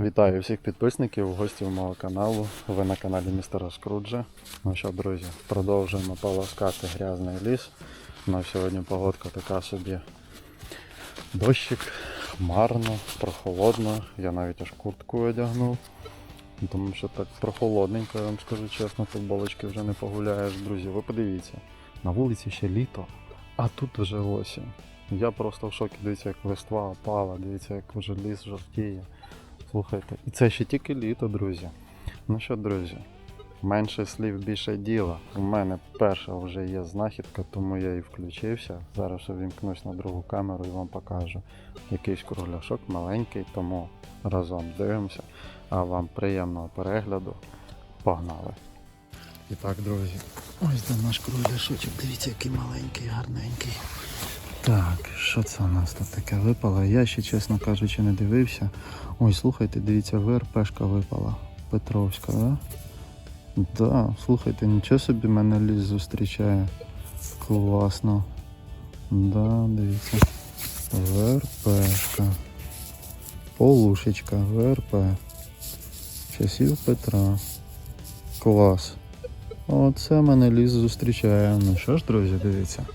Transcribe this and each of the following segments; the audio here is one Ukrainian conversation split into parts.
Вітаю всіх підписників, гостів мого каналу. Ви на каналі Містера Скруджа. Ну що, друзі, продовжуємо полоскати грязний ліс. У нас сьогодні погодка така собі. Дощик, хмарно, прохолодно. Я навіть аж куртку одягнув. Тому що так прохолодненько, я вам скажу чесно, футболочки вже не погуляєш. Друзі, ви подивіться. На вулиці ще літо, а тут вже осінь. Я просто в шокі, дивіться, як листва опала, дивіться, як вже ліс жовтіє. Слухайте, і це ще тільки літо, друзі. Ну що, друзі, менше слів, більше діла. У мене перша вже є знахідка, тому я і включився. Зараз увімкнусь на другу камеру і вам покажу. Якийсь кругляшок маленький, тому разом дивимося. А вам приємного перегляду. Погнали! І так, друзі, ось де наш кругляшочок. Дивіться, який маленький, гарненький. Так, що це у нас тут таке випало? Я ще, чесно кажучи, не дивився. Ой, слухайте, дивіться, ВРПшка випала. Петровська, да? Да, слухайте, нічого собі мене ліс зустрічає. Класно. Да, дивіться. ВРПшка. Полушечка, ВРП. Часів Петра. Клас. Оце мене ліс зустрічає. Ну що ж, друзі, дивіться.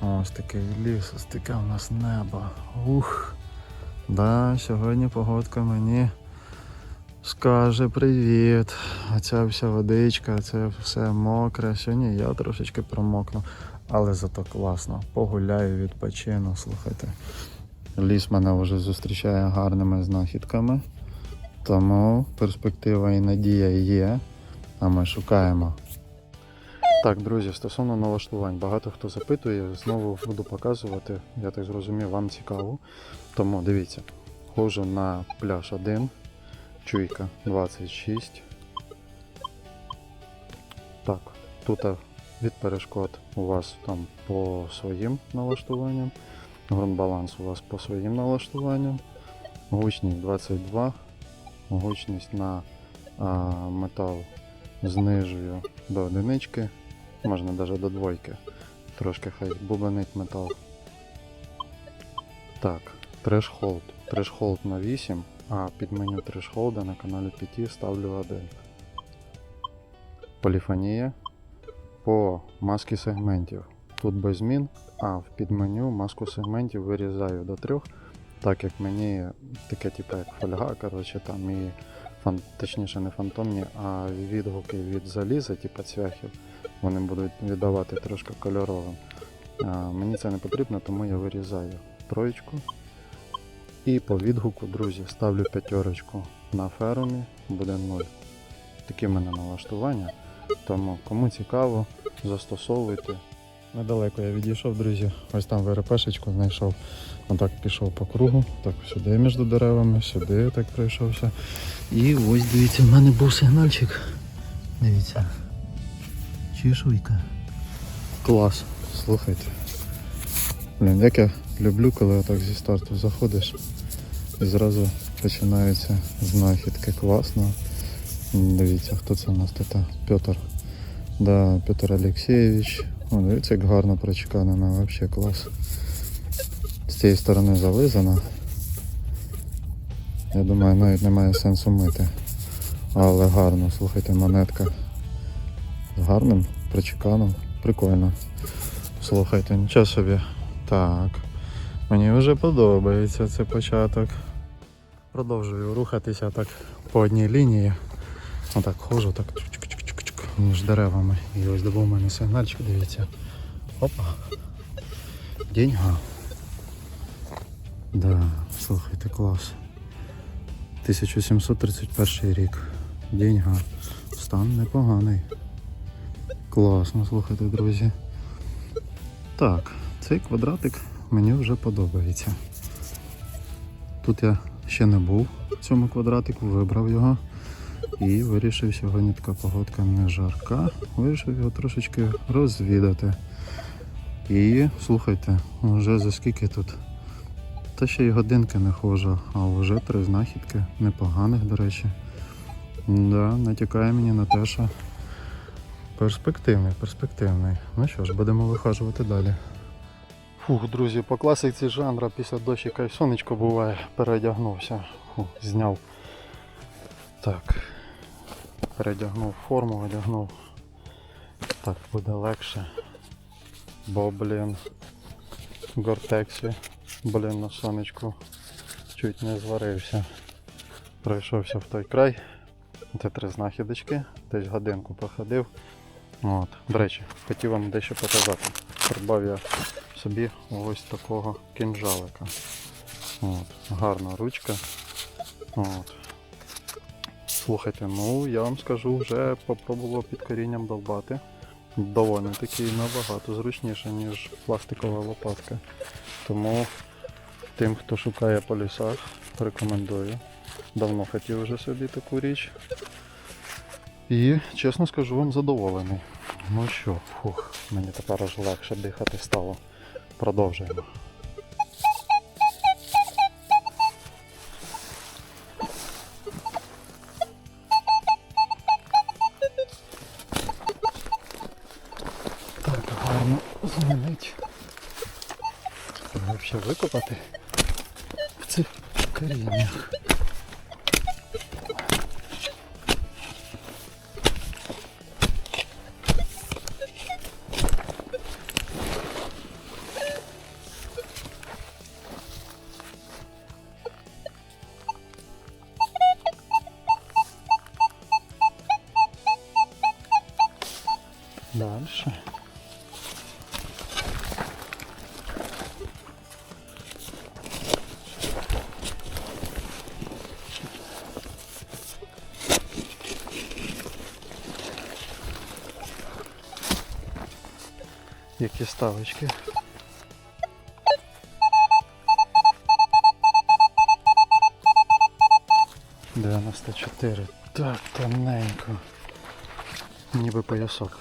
Ось такий ліс, ось таке у нас небо. Ух. Да, сьогодні погодка мені скаже привіт. Оця вся водичка, це все мокре. Сьогодні я трошечки промокну, але зато класно. Погуляю, відпочину, слухайте. Ліс мене вже зустрічає гарними знахідками. Тому перспектива і надія є, а ми шукаємо. Так, друзі, стосовно налаштувань, багато хто запитує, знову буду показувати, я так зрозумів, вам цікаво. Тому дивіться, ходжу на пляж 1, чуйка 26. Так, тут від перешкод у вас там по своїм налаштуванням, ґрунтбаланс у вас по своїм налаштуванням, гучність 22, гучність на а, метал знижую до одинички, можна навіть до двойки. Трошки хай бубанить метал. Так, трешхолд. Трешхолд на 8, а під меню трешхолда на каналі 5 ставлю 1. Поліфонія по маски сегментів. Тут без змін, а в підменю маску сегментів вирізаю до 3, так як мені таке типу як фольга, коротше там і фан... точніше не фантомні, а відгуки від заліза, типу цвяхів, вони будуть віддавати трошки кольоровим. А, мені це не потрібно, тому я вирізаю троєчку. І по відгуку, друзі, ставлю п'ятерочку на ферумі, буде 0. Такі в мене налаштування. Тому кому цікаво, застосовуйте. Недалеко я відійшов, друзі. Ось там ВРПшечку знайшов. Отак пішов по кругу, так сюди між деревами, сюди так пройшовся. І ось дивіться, в мене був сигнальчик. Дивіться. Чешуйка. Клас. Слухайте. Блін, як я люблю, коли отак зі старту заходиш і зразу починаються знахідки. Класно. Дивіться, хто це у нас тут? Петр. Да, Петр Олексійович. О, дивіться, як гарно прочеканена, взагалі клас. З цієї сторони зализана. Я думаю, навіть немає сенсу мити. Але гарно, слухайте, монетка. Гарним прочеканом. Прикольно. Слухайте, нічого собі. Так. Мені вже подобається цей початок. Продовжую рухатися так по одній лінії. Отак ходжу, так чук-чук-чук-чук між деревами. І ось добув у мене сигнальчик, дивіться. Опа. Деньга. Да, слухайте, клас. 1731 рік. Деньга. Стан непоганий. Класно, слухайте, друзі. Так, цей квадратик мені вже подобається. Тут я ще не був в цьому квадратику, вибрав його і вирішив сьогодні така погодка не жарка. Вирішив його трошечки розвідати. І слухайте, вже за скільки тут? Та ще й годинки не ходжу, а вже три знахідки, непоганих, до речі. Да, натякає мені на те, що перспективний, перспективний. Ну що ж, будемо вихажувати далі. Фух, друзі, по класиці жанра після дощика і сонечко буває, переодягнувся. Фух, зняв Так. Передягнув форму, одягнув. Так буде легше. Бо, блін, гортексі, блін, на сонечку чуть не зварився. Пройшовся в той край. Це три знахідочки, десь годинку походив. От. До речі, хотів вам дещо показати. Придбав я собі ось такого кінжалика. От. Гарна ручка. От. Слухайте, ну я вам скажу, вже попробував під корінням долбати. Доволі таки набагато зручніше, ніж пластикова лопатка. Тому тим, хто шукає по лісах, рекомендую. Давно хотів вже собі таку річ. І чесно скажу вам задоволений. Ну що, фух, мені тепер аж легше дихати стало. Продовжуємо. Так, гарно змінить. Взагалі викопати в цих коріннях. Які ставочки. Дев'яносто чотири. Так, тоненько. Ніби поясок.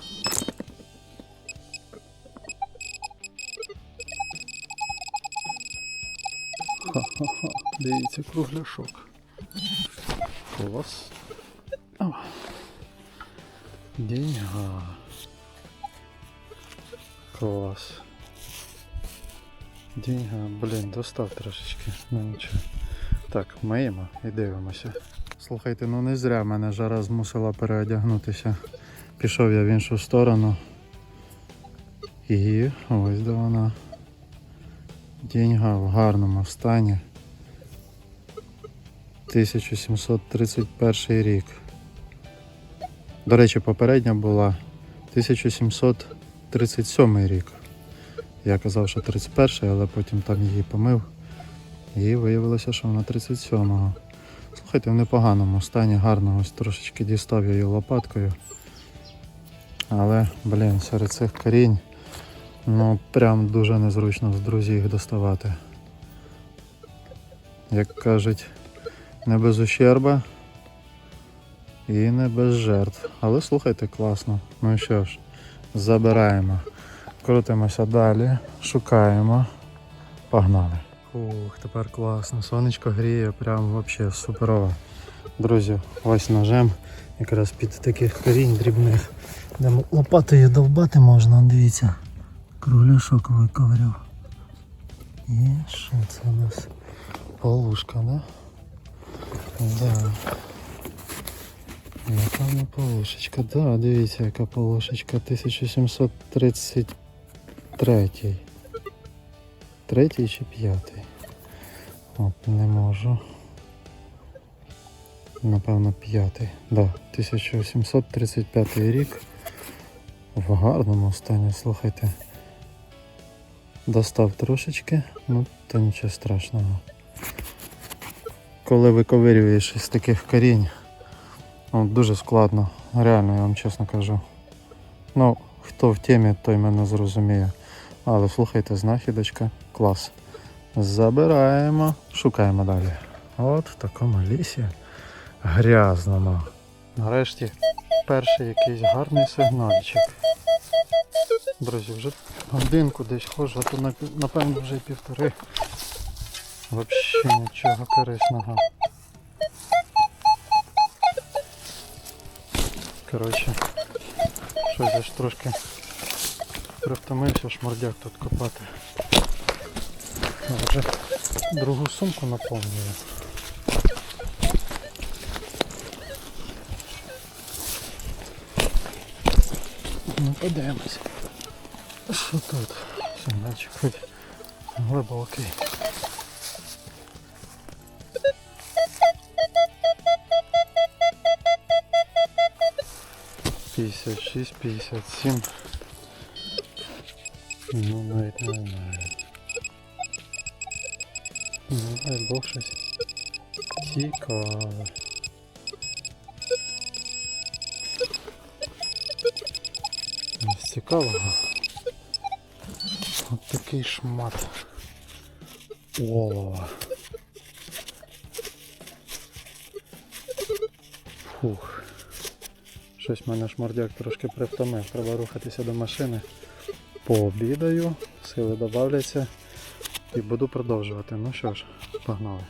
Ха-ха-ха. Дивіться, кругляшок. Клас. Деньга. Клас. Деньга, блін, достав трошечки. Ну нічого. Так, миємо і дивимося. Слухайте, ну не зря мене жара змусила переодягнутися. Пішов я в іншу сторону. І ось де вона. Деньга в гарному стані. 1731 рік. До речі, попередня була 1737 рік. Я казав, що 31, але потім там її помив. І виявилося, що вона 37-го. Слухайте, в непоганому стані, гарно, ось трошечки дістав її лопаткою. Але, блін, серед цих корінь, ну прям дуже незручно з друзів їх доставати. Як кажуть, не без ущерба і не без жертв. Але слухайте, класно. Ну що ж, забираємо. Крутимося далі, шукаємо. Погнали. Ух, тепер класно. Сонечко гріє, прям взагалі суперово. Друзі, ось ножем, якраз під таких корінь дрібних. Де лопатою довбати можна, дивіться. Кругляшок виковиряв. І що це у нас? Полушка, да? Да. Яка вона полушечка? Да, дивіться, яка полушечка. 1733. Третій чи п'ятий? От, не можу. Напевно, п'ятий. Да, 1735 рік. В гарному стані, слухайте. Достав трошечки, ну то нічого страшного. Коли виковирюєш із таких корінь, ну, дуже складно. Реально, я вам чесно кажу. Ну, хто в темі, той мене зрозуміє. Але слухайте, знахідочка, клас. Забираємо, шукаємо далі. От в такому лісі грязному. Нарешті перший якийсь гарний сигнальчик. Друзі, вже годинку десь ходжу, а то напевно вже й півтори. Взагалі нічого корисного. Короче, Щось я ж трошки привтомився шмордяк тут копати. Вже другу сумку наповнюю. Ну подивимось. Що тут? Все, хоч глибокий. П'ятдесят шість, п'ятдесят сім. Ну, навіть не знаю. Ну, дай Бог щось цікаве. Ось цікавого. От такий шмат олова. Фух. Щось мене шмордяк трошки привтомив. Треба рухатися до машини. Пообідаю, сили додавляться і буду продовжувати. Ну що ж, погнали.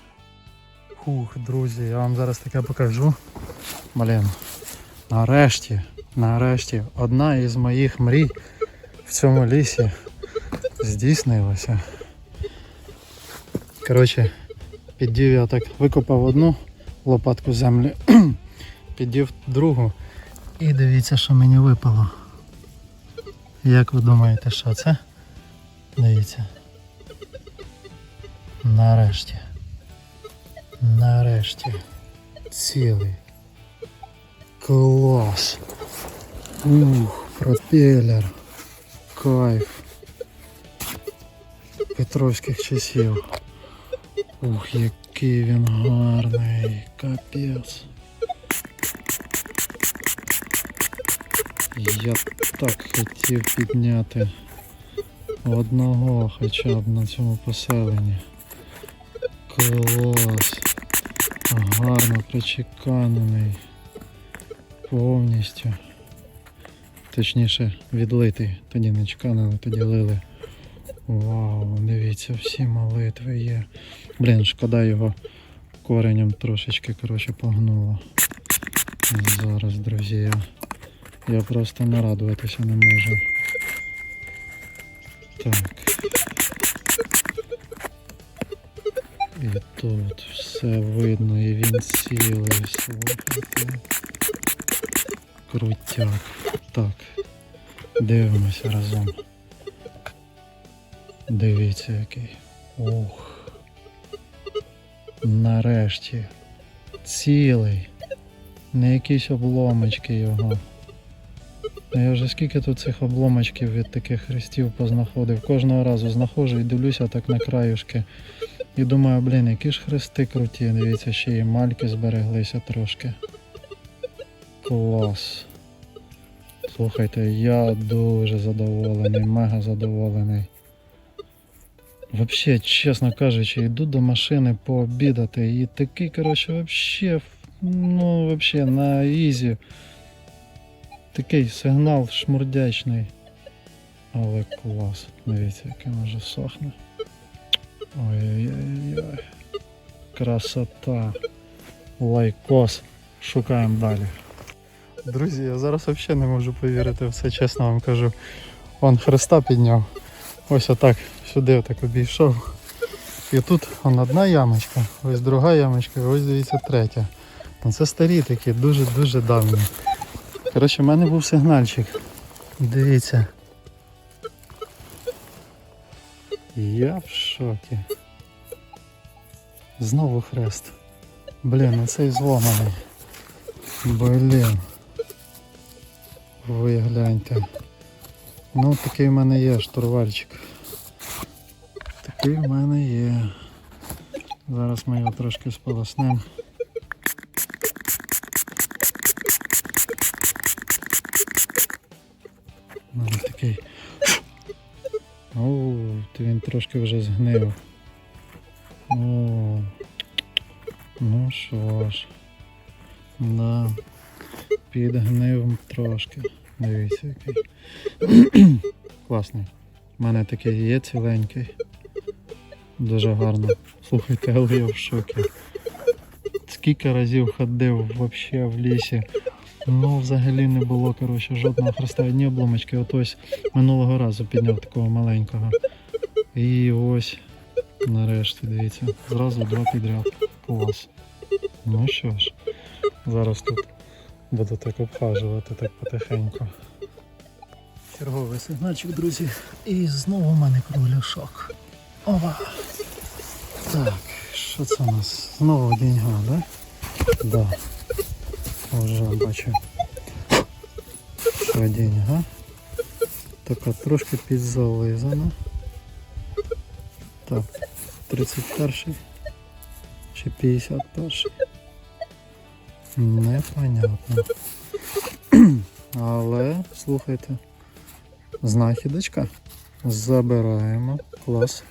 Фух, друзі, я вам зараз таке покажу. Блін, нарешті, нарешті, одна із моїх мрій в цьому лісі здійснилася. Коротше, піддів я так викопав одну лопатку землі, піддів другу. І дивіться, що мені випало. Як ви думаєте, що це? Дивіться. Нарешті. Нарешті. Цілий. Клас. Ух, пропелер. Кайф. Петровських часів. Ух, який він гарний. Капець. Я так хотів підняти одного хоча б на цьому поселенні. Клас. Гарно причеканений. Повністю. Точніше, відлитий. Тоді не чеканили, тоді лили. Вау, дивіться, всі молитви є. Блін, шкода його коренем трошечки коротше, погнуло. Зараз, друзі, я, я просто нарадуватися не можу. Так. І тут все видно, і він цілий, слухайте. Крутяк. Так. Дивимося разом. Дивіться який. Ух. Нарешті. Цілий. Не якісь обломочки його. Ну, Я вже скільки тут цих обломочків від таких хрестів познаходив. Кожного разу знаходжу і дивлюся так на краюшки. І думаю, блін, які ж хрести круті. Дивіться, ще і мальки збереглися трошки. Клас. Слухайте, я дуже задоволений, мега задоволений. Вообще, чесно кажучи, йду до машини пообідати і такий, коротше, вообще, ну, вообще на ізі. Такий сигнал шмурдячний. Але клас. Дивіться, він вже сохне. Ой-ой-ой. Красота. Лайкос. Шукаємо далі. Друзі, я зараз взагалі не можу повірити, все чесно вам кажу. Он хреста підняв. Ось отак сюди отак обійшов. І тут он одна ямочка, ось друга ямочка, і ось дивіться третя. Ну, Це старі такі, дуже-дуже давні. Коротше, в мене був сигнальчик. Дивіться. Я в шокі. Знову хрест. Блін, оцей зломаний. Блін. Ви гляньте. Ну, такий в мене є штурвальчик. Такий в мене є. Зараз ми його трошки сполоснемо. Трошки вже згнив. О, ну що ж. Да. Підгнив трошки. Дивіться який. Класний. У мене такий є ціленький. Дуже гарно. Слухайте, але я в шокі. Скільки разів ходив вообще в лісі. Ну, взагалі не було, коротше, жодного хреста, одні обломочки. От ось минулого разу підняв такого маленького. І ось, нарешті, дивіться, зразу два підряд. Клас. Ну що ж, зараз тут буду так обхажувати так потихеньку. Черговий сигнальчик, друзі. І знову в мене кругляшок. Ова! Так, що це у нас? Знову деньга, да? Да. Вже бачу. Що деньга. Така трошки підзализана. Так, 31 чи 51. Непонятно. Але, слухайте, знахідочка. Забираємо. Клас.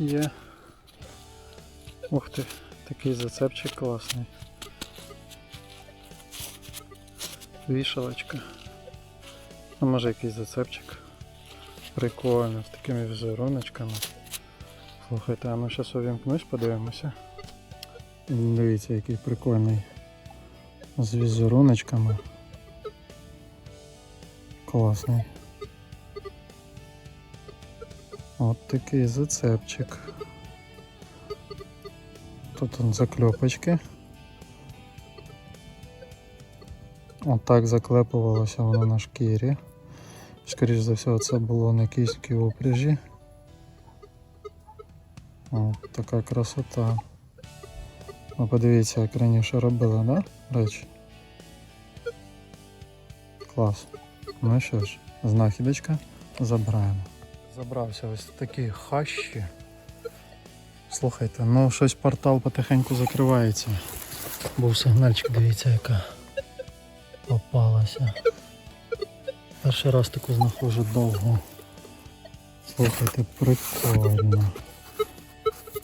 Є. Ух ти, такий зацепчик класний. Вішалочка. А може якийсь зацепчик. Прикольно, з такими візеруночками. Слухайте, а ну зараз увімкнусь, подивимося. Дивіться, який прикольний. З візеруночками. Класний. От такий зацепчик. Тут он закльопочки. Отак заклепувалося воно на шкірі. Скоріше за все, це було на київській упряжі. От така красота. Ну подивіться, як раніше робили, да? Речі. Клас. Ну що ж, знахідочка забираємо. Забрався ось такі хащі. Слухайте, ну щось портал потихеньку закривається. Був сигнальчик, дивіться, яка попалася. Перший раз таку знаходжу довго. Слухайте, прикольно.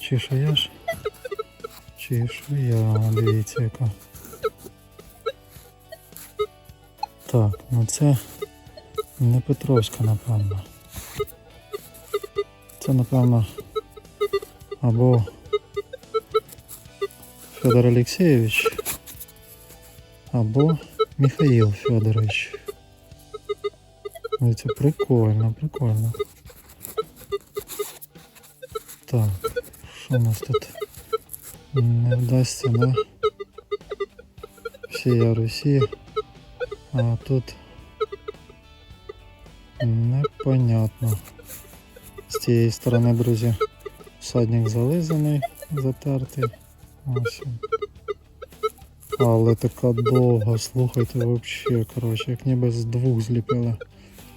Чешуя ж? Чешуя, дивіться яка. Так, ну це не Петровська, напевно. Це, напевно, або Федор Олексійович, або Михаїл Федорович. Ой, Це прикольно, прикольно. Так, що у нас тут? Не вдасться, да? Всія Русі. А тут непонятно. Цієї сторони, друзі, всадник зализаний, затертий. Ось. Але така довга, слухайте, взагалі, коротше, як ніби з двох зліпили.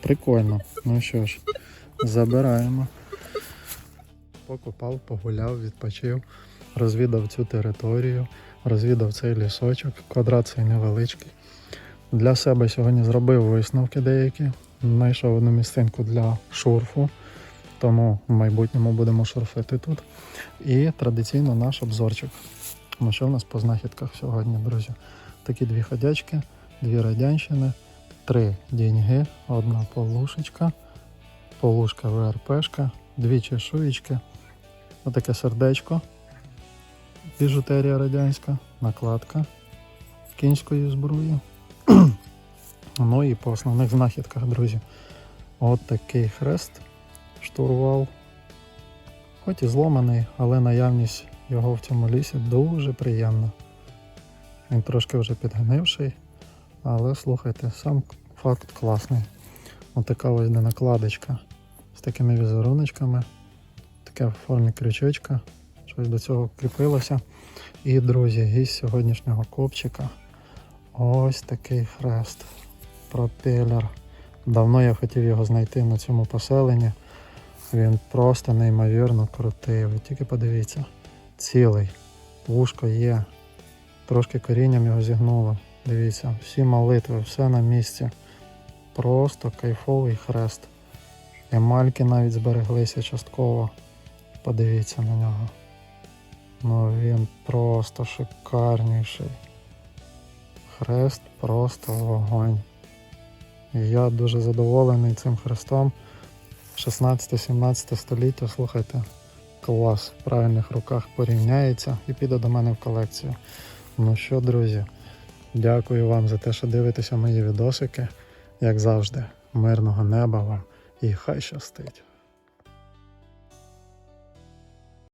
Прикольно. Ну що ж, забираємо. Покупав, погуляв, відпочив, розвідав цю територію, розвідав цей лісочок, квадрат цей невеличкий. Для себе сьогодні зробив висновки деякі. Знайшов одну місцинку для шурфу, тому в майбутньому будемо шурфити тут. І традиційно наш обзорчик. Ну що в нас по знахідках сьогодні, друзі? Такі дві ходячки, дві радянщини, три деньги, одна полушечка, полушка ВРПшка, дві чешуєчки, отаке сердечко, біжутерія радянська, накладка кінської зброї. Ну і по основних знахідках, друзі. От такий хрест, штурвал. Хоч і зломаний, але наявність його в цьому лісі дуже приємна. Він трошки вже підгнивший, але слухайте, сам факт класний. Ось така ось йде накладочка з такими візеруночками, таке в формі крючочка, щось до цього кріпилося. І, друзі, гість сьогоднішнього копчика. Ось такий хрест. Пропелер. Давно я хотів його знайти на цьому поселенні. Він просто неймовірно крутий. Ви тільки подивіться. Цілий. Вушко є. Трошки корінням його зігнуло. Дивіться, всі молитви, все на місці. Просто кайфовий хрест. Емальки навіть збереглися частково. Подивіться на нього. Ну він просто шикарніший. Хрест просто вогонь. Я дуже задоволений цим хрестом. 16-17 століття, слухайте, клас в правильних руках порівняється і піде до мене в колекцію. Ну що, друзі, дякую вам за те, що дивитеся мої відосики. Як завжди, мирного неба вам і хай щастить.